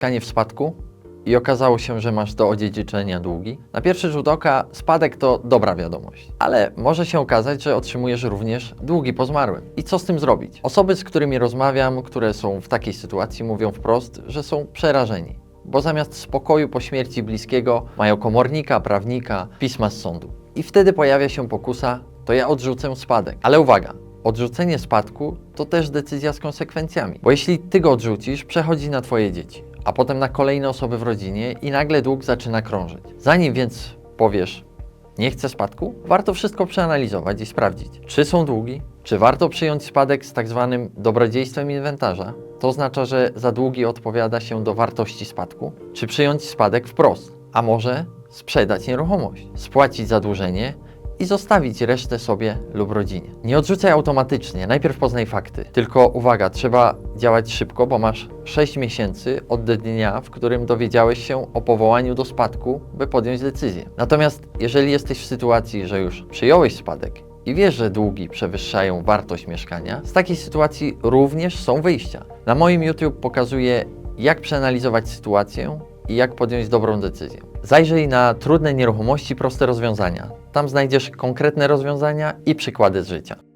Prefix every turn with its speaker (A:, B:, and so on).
A: mieszkanie w spadku i okazało się, że masz do odziedziczenia długi, na pierwszy rzut oka spadek to dobra wiadomość. Ale może się okazać, że otrzymujesz również długi po zmarłym. I co z tym zrobić? Osoby, z którymi rozmawiam, które są w takiej sytuacji, mówią wprost, że są przerażeni. Bo zamiast spokoju po śmierci bliskiego mają komornika, prawnika, pisma z sądu. I wtedy pojawia się pokusa, to ja odrzucę spadek. Ale uwaga, odrzucenie spadku to też decyzja z konsekwencjami. Bo jeśli ty go odrzucisz, przechodzi na twoje dzieci, a potem na kolejne osoby w rodzinie i nagle dług zaczyna krążyć. Zanim więc powiesz, nie chcę spadku, warto wszystko przeanalizować i sprawdzić, czy są długi, czy warto przyjąć spadek z tak zwanym dobrodziejstwem inwentarza. To oznacza, że za długi odpowiada się do wartości spadku, czy przyjąć spadek wprost, a może sprzedać nieruchomość, spłacić zadłużenie i zostawić resztę sobie lub rodzinie. Nie odrzucaj automatycznie, najpierw poznaj fakty. Tylko uwaga, trzeba działać szybko, bo masz 6 miesięcy od dnia, w którym dowiedziałeś się o powołaniu do spadku, by podjąć decyzję. Natomiast jeżeli jesteś w sytuacji, że już przyjąłeś spadek i wiesz, że długi przewyższają wartość mieszkania, z takiej sytuacji również są wyjścia. Na moim YouTube pokazuję, jak przeanalizować sytuację i jak podjąć dobrą decyzję. Zajrzyj na trudne nieruchomości, proste rozwiązania. Tam znajdziesz konkretne rozwiązania i przykłady z życia.